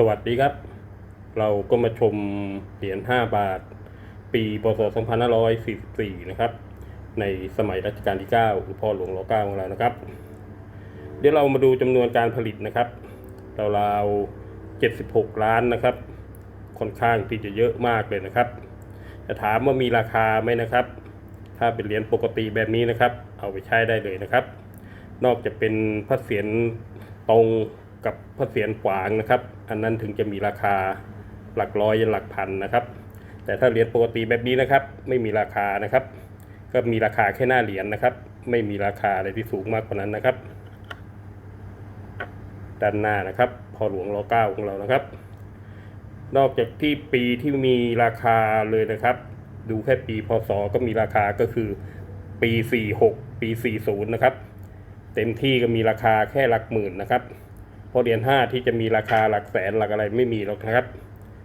สวัสดีครับ เราก็มาชมเหรียญ 5 บาท ปีพศ2544 นะครับ ในสมัยรัชกาลที่ 9 หรือพ่อหลวงร9ของเรานะครับ เดี๋ยวเรามาดูจำนวนการผลิตนะครับราวๆ76 ล้านนะครับ ค่อนข้างที่จะเยอะมากเลยนะครับ จะถามว่ามีราคาไหมนะครับ ถ้าเป็นเหรียญปกติแบบนี้นะครับ เอาไปใช้ได้เลยนะครับ นอกจากเป็นพระเศียรตรง กับพระเศียรขวางนะครับ อันนั้นถึงจะมีราคาหลักร้อยยันหลักพันนะครับ แต่ถ้าเหรียญปกติแบบนี้นะครับ ไม่มีราคานะครับ ก็มีราคาแค่หน้าเหรียญนะครับ ไม่มีราคาอะไรที่สูงมากกว่านั้นนะครับ ด้านหน้านะครับ พอหลวงรอเก้าของเรานะครับ นอกจากที่ปีที่มีราคาเลยนะครับ ดูแค่ปีพศก็มีราคาก็คือปี 46 ปี 40 นะครับ เต็มที่ก็มีราคาแค่หลักหมื่นนะครับ เพราะเหรียญ5ที่จะมีราคาหลักแสนหลักอะไรไม่มีหรอกนะครับ